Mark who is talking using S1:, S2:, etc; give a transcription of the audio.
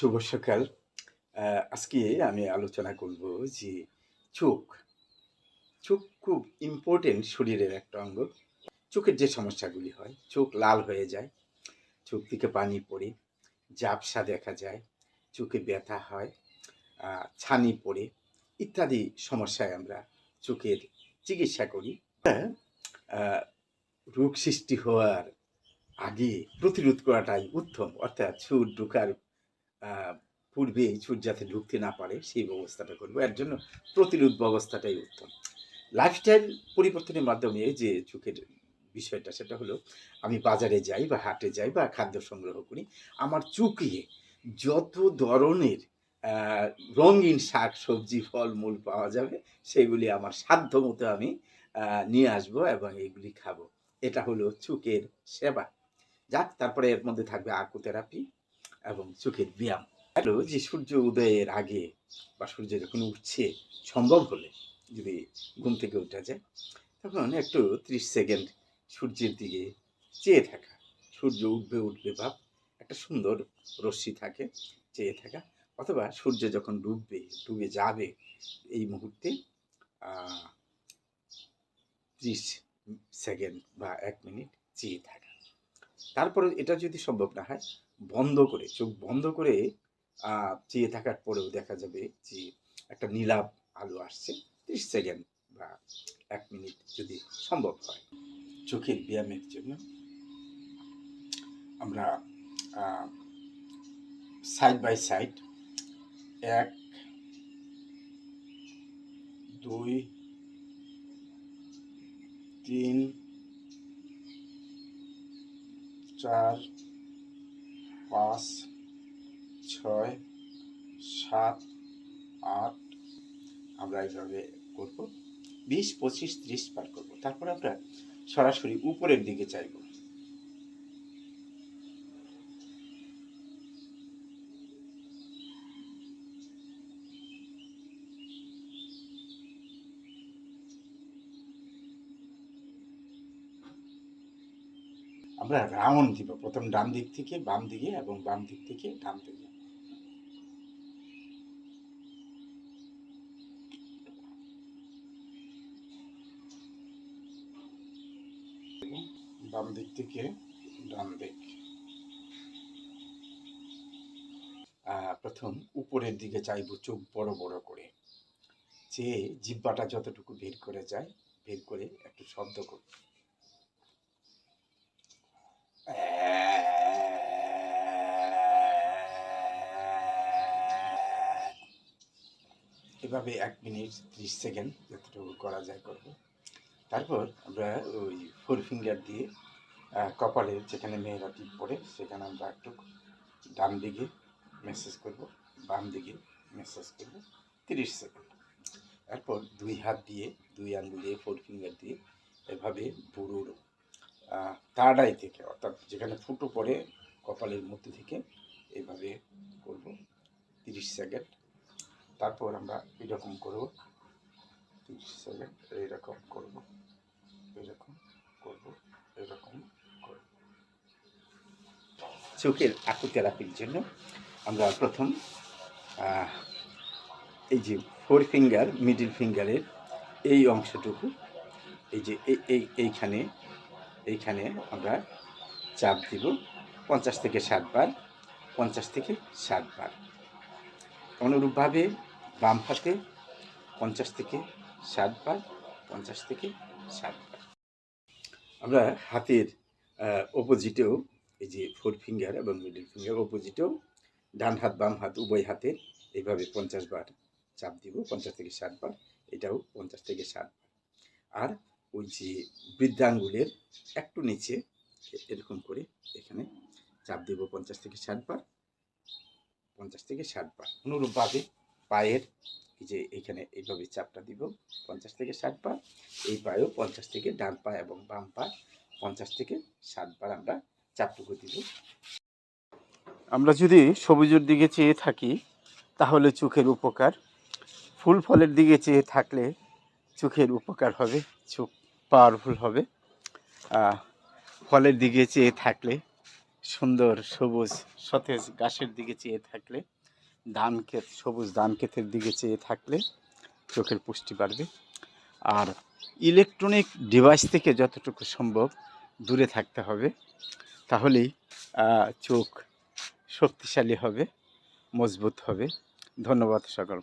S1: শুভ সকাল। আজকে আমি আলোচনা করব যে চোখ। চোখ খুব ইম্পর্টেন্ট শরীরের একটা অঙ্গ। চোখের যে সমস্যাগুলি হয়, চোখ লাল হয়ে যায়, চোখ থেকে পানি পড়ে, ঝাপসা দেখা যায়, চোখে ব্যথা হয় ছানি পড়ে ইত্যাদি সমস্যায় আমরা চোখের চিকিৎসা করি। রোগ সৃষ্টি হওয়ার আগে প্রতিরোধ করাটাই উত্তম। অর্থাৎ সুর ঢোকার পূর্বেই সুর যাতে ঢুকতে না পারে, সেই ব্যবস্থাটা করব। এর জন্য প্রতিরোধ ব্যবস্থাটাই উত্তম। লাইফস্টাইল পরিবর্তনের মাধ্যমে যে চোখের বিষয়টা, সেটা হলো আমি বাজারে যাই বা হাটে যাই বা খাদ্য সংগ্রহ করি, আমার চোখে যত ধরনের রঙিন শাক, সবজি, ফলমূল পাওয়া যাবে, সেগুলি আমার সাধ্য মতো আমি নিয়ে আসব এবং এগুলি খাব। এটা হলো চোখের সেবা। যাক, তারপরে এর মধ্যে থাকবে আকুথেরাপি। এবং চোখের ব্যায়াম। হলো যে সূর্য উদয়ের আগে বা সূর্য যখন উঠছে, সম্ভব হলে যদি ঘুম থেকে উঠা যায়, তখন একটু ত্রিশ সেকেন্ড সূর্যের দিকে চেয়ে থাকা। সূর্য উঠবে উঠবে ভাব, একটা সুন্দর রশ্মি থাকে, চেয়ে থাকা। অথবা সূর্য যখন ডুববে, ডুবে যাবে এই মুহূর্তে ত্রিশ সেকেন্ড বা এক মিনিট চেয়ে থাকা। তারপরে এটা যদি সম্ভব না হয় বন্ধ করে, চোখ বন্ধ করে চেয়ে থাকার পরেও দেখা যাবে যে একটা নীলাভ আলো আসছে ত্রিশ সেকেন্ড বা এক মিনিট যদি সম্ভব হয়। চোখের ব্যায়ামের জন্য আমরা সাইড বাই সাইড এক, দুই, তিন, চার পাঁচ, ছয়, সাত, আট, আমরা এইভাবে করব। বিশ, পঁচিশ, ত্রিশ পার করব। তারপর আমরা সরাসরি উপরের দিকে চাইব। আমরা রাউন্ড দিব, প্রথম ডান দিক থেকে, বাম দিকে এবং বাম দিক থেকে ডান দিকে। বাম দিক থেকে ডান দিক। প্রথম উপরের দিকে চাইব চোখ বড় বড় করে। যে জিব্বাটা যতটুকু বের করে যায়, বের করে একটু শব্দ করব এভাবে এক মিনিট ত্রিশ সেকেন্ড যতটুকু করা যায় করব। তারপর আমরা ওই ফোর ফিঙ্গার দিয়ে আহ, কপালের যেখানে মেয়েরা টিপ পড়ে সেখানে আমরা একটু ডান দিকে মেসেজ করব বাম দিকে মেসেজ করব তিরিশ সেকেন্ড। এরপর দুই হাত দিয়ে দুই আঙ্গুল দিয়ে ফোর ফিঙ্গার দিয়ে এভাবে বুড়োর আই থেকে অর্থাৎ যেখানে ফুটো পড়ে কপালের মধ্যে থেকে এভাবে করব তিরিশ সেকেন্ড। তারপর আমরা এরকম করব। তিরিশ সেকেন্ড এইরকম করব। এরকম করব। এরকম করব। চোখের আকুথেরাপির জন্য আমরা প্রথম এই যে ফোর ফিঙ্গার, মিডিল ফিঙ্গারের এই অংশটুকু, এই যে এই এই, এইখানে এইখানে আমরা চাপ দিব পঞ্চাশ থেকে ষাট বার, পঞ্চাশ থেকে ষাট বার। অনুরূপভাবে বাম হাতে পঞ্চাশ থেকে ষাট বার, পঞ্চাশ থেকে ষাট বার। আমরা হাতের অপোজিটেও এই যে ফোর ফিঙ্গার এবং মিডল ফিঙ্গার অপোজিটেও ডান হাত, বাম হাত, উভয় হাতে এইভাবে পঞ্চাশ বার চাপ দিব, পঞ্চাশ থেকে ষাট বার, এটাও পঞ্চাশ থেকে ষাট বার। আর ওই যে বৃদ্ধাঙ্গুলের একটু নিচে এরকম করে এখানে চাপ দিব পঞ্চাশ থেকে ষাট বার, পঞ্চাশ থেকে ষাট বার। অনুরূপভাবে পায়ের, এই যে এখানে এইভাবে চাপটা দিব, পঞ্চাশ থেকে ষাট বার এই পায়েও পঞ্চাশ থেকে ডান পা এবং বাম পা, পঞ্চাশ থেকে ষাট বার আমরা চাপটুকু দিব। আমরা যদি সবুজের দিকে চেয়ে থাকি, তাহলে চোখের উপকার। ফুল ফলের দিকে চেয়ে থাকলে চোখের উপকার হবে, চোখ পাওয়ারফুল হবে। ফলের দিকে চেয়ে থাকলে, সুন্দর সবুজ সতেজ গাছের দিকে চেয়ে থাকলে ধান ক্ষেত, সবুজ ধান ক্ষেতের দিকে চেয়ে থাকলে চোখের পুষ্টি বাড়বে। আর ইলেকট্রনিক ডিভাইস থেকে যতটুকু সম্ভব দূরে থাকতে হবে, তাহলেই চোখ শক্তিশালী হবে, মজবুত হবে। ধন্যবাদ সকল